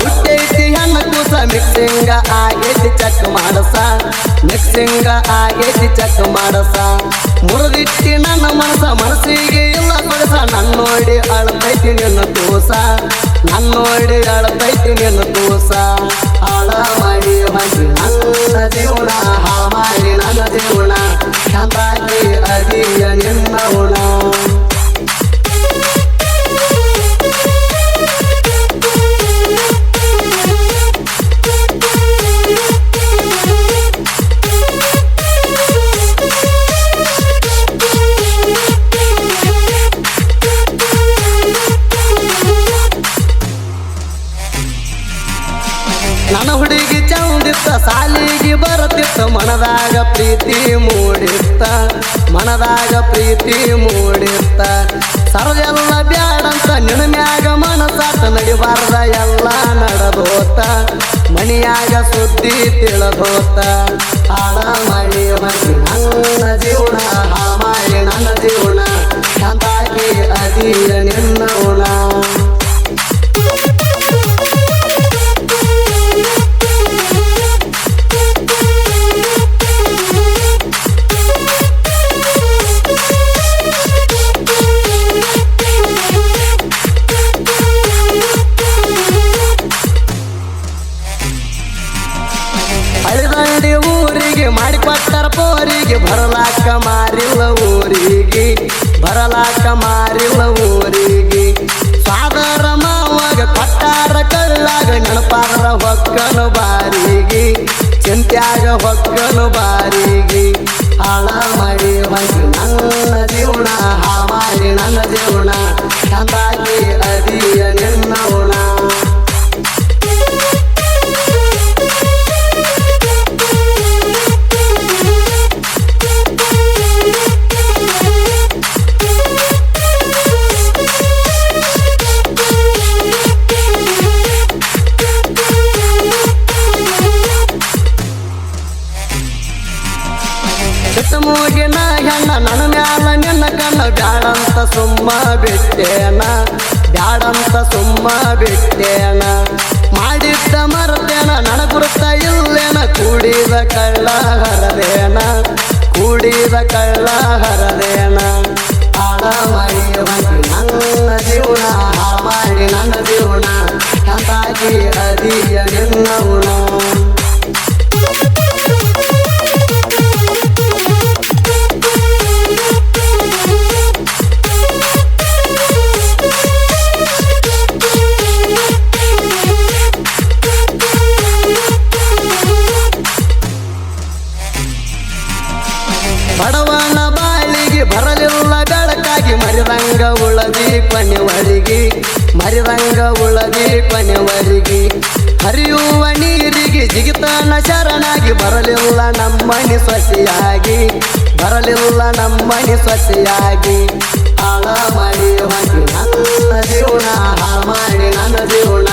ಹುಟ್ಟೈತಿ ಹೆಣ್ಣು ಕೂಸ ಮಿಕ್ಸಿಂಗ ಆಯತಿ ಚಕ್ ಮಾಡಸ. ಮಿಕ್ಸಿಂಗ ಆಯತಿ ಚಕ್ ಮಾಡಸ. ಮುರಿದಿಟ್ಟಿ ನನ್ನ ಮನಸ ಮನಸ್ಸಿಗೆ ಇಲ್ಲ ಕೊಡಸ. ನನ್ನ ನೋಡಿ ಅಳತೈತಿ ನಿನ್ನ ಕೂಸ ನನ್ನ ಅಳತೈತಿ ನಿನ್ನ ಕೂಸ ಆಳ ಮಾಡಿ ಮಾಡಿ ನನ್ನ ದೇವಣ ಹಾ ಮಾಡಿ ನನ್ನ ದೇವಣ ಚಂದಾಗಿ ಅದಿಯ ನಿನ್ನ ಉಣ ನನ್ನ ಹುಡುಗಿ ಚಂದಿತ್ತ, ಸಾಲಿಗೆ ಬರುತ್ತಿತ್ತ, ಮನದಾಗ ಪ್ರೀತಿ ಮೂಡಿತ್ತ, ಮನದಾಗ ಪ್ರೀತಿ ಮೂಡಿತ್ತ. ಸರದೆಲ್ಲ ಬ್ಯಾಡಂತ, ನಿನ್ನ ಮ್ಯಾಗ ಮನಸಾತ, ನಡಿಬಾರ್ದ ಎಲ್ಲ ನಡೆದೋತ. ಮನಿಯಾಗ ಸುದ್ದಿ ತಿಳಿದೋತ. ಹಾಳ ಮಾಡಿ ಮಾಡಿ ನನ್ನ ಜೀವನ ಬರಲಾಕ ಮಾರಿಲ್ಲ. ಚಿತ್ತ ಮೂಗಿನ ನನ್ನ ಮ್ಯಾಲ ನಿನ್ನ ಕಣ್ಣ ಬ್ಯಾಡಂತ ಸುಮ್ಮ ಬಿಟ್ಟೇನ? ಬ್ಯಾಡಂತ ಸುಮ್ಮ ಬಿಟ್ಟೇನ? ಮಾಡಿದ್ದ ಮರತೇನ ನನ ಗುರುತ ಇಲ್ಲೇನ? ಕೂಡಿದ ಕಳ್ಳ ಹರದೇನ? ಕೂಡಿದ ಕಳ್ಳ ಹರದೇನ? ಹಾಳ ಮಾಡಿ ನನ್ನ ಜೀವನ ಹಾ ಮಾಡಿ ನನ್ನ ಜೀವನ. ಚಂದಾಗಿ ಅದಿಯ ನಿನ್ನ ಬೆಳಕಾಗಿ ಮರಿದಂಗ ಉಳದಿ ಕೊನೆವರಿಗೆ ಮರಿದಂಗ ಉಳದಿ ಕೊನೆವರಿಗೆ ಹರಿಯುವ ನೀರಿಗೆ ಜಿಗಿತನ ಶರಣಾಗಿ, ಬರಲಿಲ್ಲ ನಮ್ಮನಿ ಸೊಸೆಯಾಗಿ, ಬರಲಿಲ್ಲ ನಮ್ಮನಿ ಸೊಸೆಯಾಗಿ. ಹಾಳ ಮಾಡಿ ನನ್ನ ಜೀವನ ಮಾಡಿ ನನ್ನ ಜೀವನ.